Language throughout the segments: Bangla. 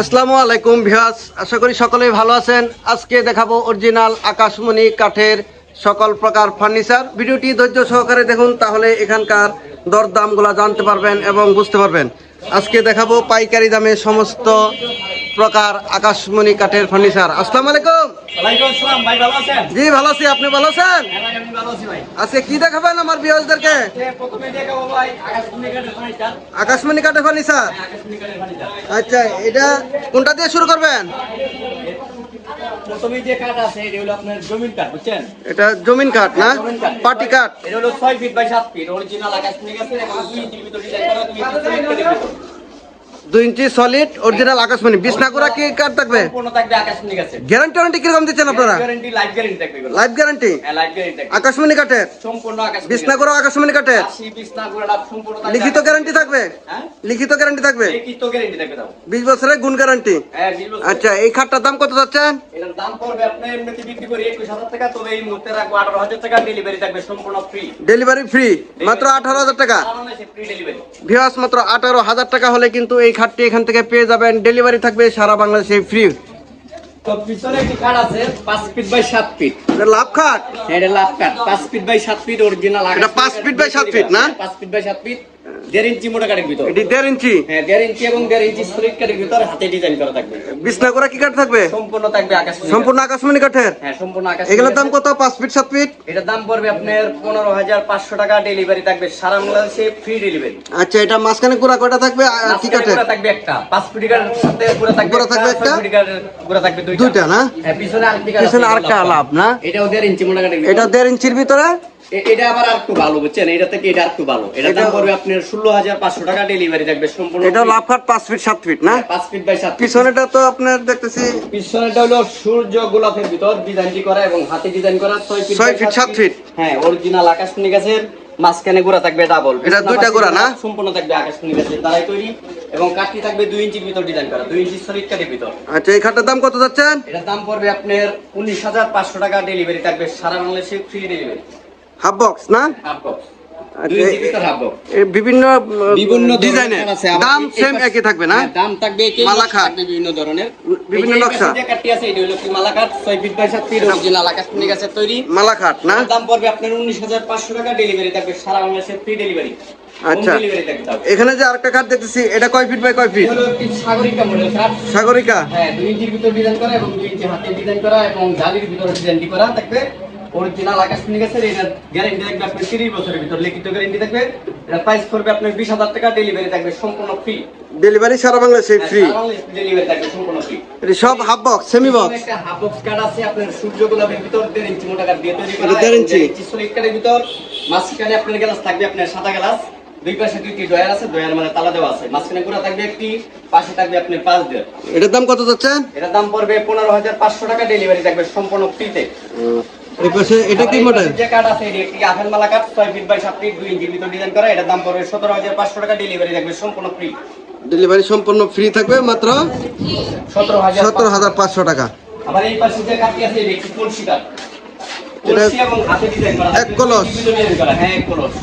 আসসালামু আলাইকুম ভিয়াস আশা করি সকলেই ভালো আছেন। আজকে দেখাবো অরিজিনাল আকাশমণি কাঠের সকল প্রকার ফার্নিচার। ভিডিওটি ধৈর্য সহকারে দেখুন, তাহলে এখানকার দরদামগুলো জানতে পারবেন এবং বুঝতে পারবেন। আজকে দেখাবো পাইকারি দামে সমস্ত প্রকার আকাশমণি কাঠের ফার্নিচার। আসসালামু আলাইকুম। জি ভালো আছি। আপনি ভালো আছেন? হ্যাঁ আজকে কি দেখাবেন আমার কাঠের ফার্নিচার। আকাশমণি কাঠের ফার্নিচার। আচ্ছা এটা কোনটা দিয়ে শুরু করবেন? প্রথমে যে কাঠ আছে এটা হলো আপনার জমিন কাঠ বুঝছেন? এটা জমিন কাঠ না? পার্টি কাঠ। পাটি কাঠ। এটা হলো 6 ফিট বাই 7 ফিট অরিজিনাল আকাশ গাছের এবং 2 ইঞ্চির ভিতর ডিজাইন করা 2 ইঞ্চি সলিড কাঠের ভিতর দুই ইঞ্চি সলিড অরিজিনাল আকাশমণি। বিছনাকুড়া কি কাঠ থাকবে? গ্যারান্টি ওয়ারেন্টি কীরকম দিচ্ছেন আপনারা? লাইফ গ্যারান্টি হ্যাঁ আকাশমণি কাঠের? সম্পূর্ণ আকাশমণি আকাশমণি কাঠের? বিছনা লিখিত গ্যারান্টি থাকবে? হ্যাঁ? লিখিত গ্যারান্টি থাকবে? দাও বিশ বছরের গুণ গ্যারান্টি হ্যাঁ। আচ্ছা এই খাটটার দাম কত যাচ্ছেন করে ডেলিভারি ফ্রি মাত্র আঠারো হাজার টাকা। ভিওয়াস মাত্র আঠারো হাজার টাকা হলে কিন্তু এই খাটটি এখান থেকে পেয়ে যাবেন। ডেলিভারি থাকবে সারা বাংলাদেশে ফ্রি পিছনে একটি আছে পাঁচ ফিট বাই সাত ফিট লাভ খাট? এটা লাভ খাট। পাঁচ ফিট বাই সাত ফিট অরিজিনাল এটা পাঁচ ফিট বাই সাত ফিট না? পাঁচ ফিট বাই সাত ফিট দেড় ইঞ্চি মোটা কাঠের ভিতর। এটি দেড় ইঞ্চি? হ্যাঁ দেড় ইঞ্চি এবং দেড় ইঞ্চি সলিড কাঠের ভিতর হাতে ডিজাইন করা থাকবে। বিছনাকুড়া কি কাঠ থাকবে? সম্পূর্ণ থাকবে আকাশ সম্পূর্ণ আকাশমণি কাঠের? হ্যাঁ সম্পূর্ণ আকাশ এগুলোর দাম কত? পাঁচ ফিট সাত ফিট? এটার দাম পড়বে আপনার পনেরো হাজার পাঁচশো টাকা ডেলিভারি থাকবে। সারা বাংলাদেশে ফ্রি ডেলিভারি আচ্ছা এটা মাঝখানে গুড়া কয়টা থাকবে? কি কাঠের? থাকবে একটা। পাঁচ ফুটি কাঠের সাথে গুঁড়া থাকবে গুঁড়া থাকবে একটা? ছয় ফুটি কাঠের গুঁড়া থাকবে দুইটা। না? হ্যাঁ পিছনে আরেকটি পিছনে লাভ না? এটাও দেড় ইঞ্চি মোটা কাঠের এটা দেড় ইঞ্চির ভিতরে? এটা আবার ভালো বুঝছেন? এটা থেকে এটা ভালো। এটা দাম পড়বে আপনার ষোলো হাজার পাঁচশো টাকা ডেলিভারি থাকবে সম্পূর্ণ এটা পাঁচ ফিট সাত ফিট না? হ্যাঁ, পাঁচ ফিট বাই সাত পিছনেটা তো আপনার দেখতেছি পিছনেটা হলো সূর্য গোলাপের ভিতর ডিজাইনটি করা এবং হাতে ডিজাইন করা ছয় ফিট ছয় ফিট, সাত ফিট। হ্যাঁ অরিজিনাল আকাশমণি গাছের মাঝখানে গোড়া থাকবে ডাবল এটা দুইটা গোড়া না? সম্পূর্ণ থাকবে আকাশমণি গাছের দ্বারাই তৈরি এবং কাঠটি থাকবে দুই ইঞ্চির ভিতর ডিজাইন করা দুই ইঞ্চি সলিড কাঠের ভিতর। আচ্ছা এই খাটটার দাম কত যাচ্ছেন? এটার দাম পড়বে আপনার উনিশ হাজার পাঁচশো টাকা ডেলিভারি থাকবে সারা বাংলাদেশে ফ্রি ডেলিভারি হাফ বক্স না? হাফ বক্স আচ্ছা, বিভিন্ন বিভিন্ন ডিজাইনের দাম সেম একই থাকবে না? হ্যাঁ, দাম থাকবে একই মালাখাট। বিভিন্ন ধরনের। বিভিন্ন নকশা। যে আছে এটা হলো কি মালা কাঠ ছয় ফিট বাই সাত ফিট অরিজিনাল আকাশমণি গাছের তৈরি। মালা খাট না দাম পড়বে আপনার উনিশ হাজার পাঁচশো টাকা ডেলিভারি থাকবে সারা বাংলাদেশে ফ্রি ডেলিভারি আচ্ছা। এখানে যে আরেকটা খাট দেখতেছি এটা কয় ফিট বাই কয় ফিট সাগরিকা মডেল কাঠ। সাগরিকা। হ্যাঁ ইঞ্চির ভিতর ডিজাইন করা এবং ইঞ্চি হাতে ডিজাইন করা এবং জালির ভিতরে ডিজাইনটি করা থাকবে। অরিজিনাল আকাশমণি গাছের এটার গ্যারান্টি থাকবে আপনার তিরিশ বছরের ভিতর। লিখিত গ্যারান্টি থাকবে এটা প্রাইস করবে আপনার বিশ হাজার টাকা ডেলিভারি থাকবে সম্পূর্ণ ফ্রি ডেলিভারি সারা বাংলাদেশে ফ্রি ডেলিভারি থাকবে সম্পূর্ণ ফ্রি এটি সব হাফ বক্স সেমি বক্স একটা হাফ বক্স কার্ড আছে আপনার সূর্য গোলাপের ভিতর দেড় ইঞ্চি মোটা কাঠ দিয়ে তৈরি করা দেড় ইঞ্চি? সলিড কাঠের ভিতর। মাঝখানে আপনার গ্লাস থাকবে আপনার সাদা গ্লাস দুই পাশে দুইটি ডয়ার আছে ডয়ার মানে তালা দেওয়া আছে। মাঝখানে গুঁড়া থাকবে একটি পাশে থাকবে আপনি পাঁচ দেড় এটার দাম কত যাচ্ছেন এটার দাম পড়বে পনেরো হাজার পাঁচশো টাকা ডেলিভারি থাকবে সম্পূর্ণ ফ্রিতে এই পাশে এটা কি মডেল যে আছে এটি একটি আফেল মালা ফিট বাই ফিট ভিতর ডিজাইন করা এটার দাম পড়বে টাকা ডেলিভারি থাকবে সম্পূর্ণ ফ্রি ডেলিভারি সম্পূর্ণ ফ্রি থাকবে মাত্র সতেরো হাজার টাকা। আবার এই পাশে যে কাঠটি আছে এটি একটি কলসি কাঠ এটা এবং হাতে ডিজাইন করা। এক কলস। হ্যাঁ এক কলস।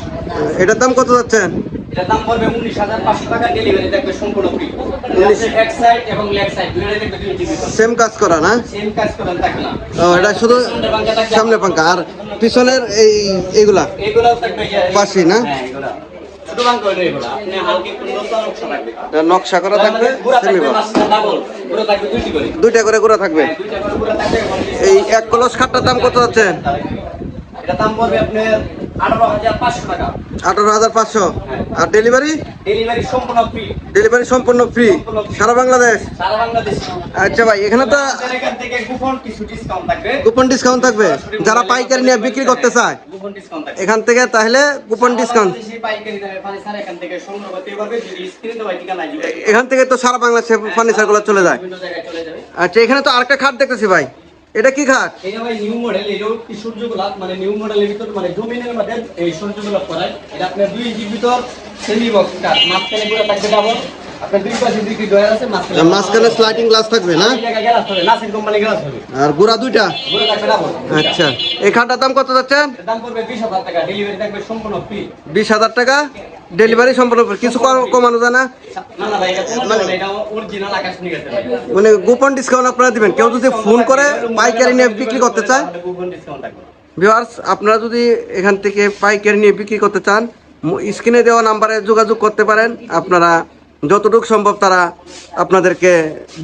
এটার দাম কত যাচ্ছেন এটার দাম পড়বে উনিশ হাজার পাঁচশো টাকা ডেলিভারি থাকবে সম্পূর্ণ ফ্রি এক সাইড এবং লেগ সাইড দুইটাই দেখবে দুই ইঞ্চি সেম কাজ করা না? সেম কাজ এটা শুধু সামনে পাঙ্কা আর পিছনের এই এইগুলা থাকবে না? হ্যাঁ এগুলা। এগুলা। নকশা এটা করা থাকবে থাকবে দুইটি করে। থাকবে। হ্যাঁ, থাকবে এই এক কলস খাটটার দাম কত যাচ্ছেন এটা দাম পড়বে আপনার আঠারো হাজার পাঁচশো টাকা। আঠারো হাজার পাঁচশো। আর ডেলিভারি ডেলিভারি সম্পূর্ণ ফ্রি ডেলিভারি সম্পূর্ণ ফ্রি সারা বাংলাদেশ? সারা বাংলাদেশ। আচ্ছা ভাই এখানে তো এখান থেকে কুপন কিছু ডিসকাউন্ট থাকবে। কুপন ডিসকাউন্ট থাকবে? যারা পাইকারি নিয়ে বিক্রি করতে চায় কুপন ডিসকাউন্ট থাকবে। এখান থেকে তাহলে কুপন ডিসকাউন্ট পাইকারি দামে ফার্নিচার এখান থেকে সংগ্রহ করতে পারবে যদি স্ক্রিনে দেওয়া ঠিকানা। এখান থেকে তো সারা বাংলাদেশে ফার্নিচারগুলো চলে যায়। আচ্ছা এখানে তো আরেকটা খাট দেখতেছি ভাই। এটা কি খাট এটা ভাই নিউ মডেল কি সূর্য গোলাপ মানে নিউ মডেলের ভিতর মানে জমিনের মধ্যে এই সূর্য গোলাপ করায় এটা আপনার দুই ইঞ্চির ভিতর সেমি বক্স কাঠ মাঝখানে পুরো থাকবে ডাবল মাঝখানে স্লাইডিং গ্লাস থাকবে না? আর গুড়া দুইটা? আচ্ছা। এই খাটটার দাম কত পড়বে বিশ হাজার টাকা? Delivery free। কিছু কমানো যায় না। মানে গোপন ডিসকাউন্ট আপনারা দিবেন। কেউ যদি ফোন করে পাইকারি নিয়ে বিক্রি করতে চায় ভিউয়ার্স আপনারা যদি এখান থেকে পাইকারি নিয়ে বিক্রি করতে চান স্ক্রিনে দেওয়া নাম্বারে যোগাযোগ করতে পারেন। আপনারা যতটুকু সম্ভব তারা আপনাদেরকে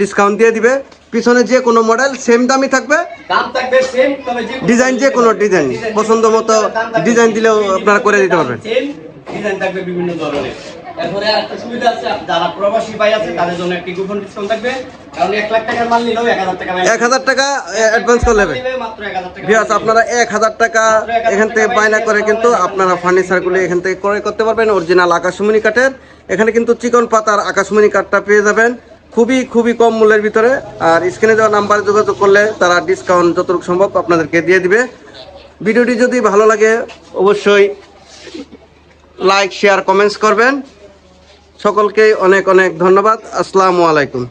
ডিসকাউন্ট দিয়ে দিবে। পিছনে যে কোনো মডেল সেম দামই থাকবে। ডিজাইন যে কোনো ডিজাইন পছন্দ মতো ডিজাইন দিলেও আপনারা করে দিতে পারবেন। ডিজাইন থাকবে বিভিন্ন ধরনের। এরপরে আরেকটা সুবিধা আছে যারা প্রবাসী ভাই আছে তাদের জন্য একটি কুপন ডিসকাউন্ট থাকবে। কারণ এক লাখ টাকার মাল নিলেও এক হাজার টাকা এক হাজার টাকা অ্যাডভান্স টাকা ভিউয়ার্স আপনারা এক হাজার টাকা এখান থেকে বায়না করে কিন্তু আপনারা ফার্নিচারগুলি এখান থেকে ক্রয় করতে পারবেন। অরিজিনাল আকাশমণি কাঠের। এখানে কিন্তু চিকন পাতার আকাশমণি কাঠটা পেয়ে যাবেন। খুবই খুবই কম মূল্যের ভিতরে। আর স্ক্রিনে দেওয়া নাম্বারে যোগাযোগ করলে তারা ডিসকাউন্ট যতটুকু সম্ভব আপনাদেরকে দিয়ে দিবে। ভিডিওটি যদি ভালো লাগে অবশ্যই লাইক শেয়ার কমেন্টস করবেন। সকলকে অনেক অনেক ধন্যবাদ। আসসালামু আলাইকুম।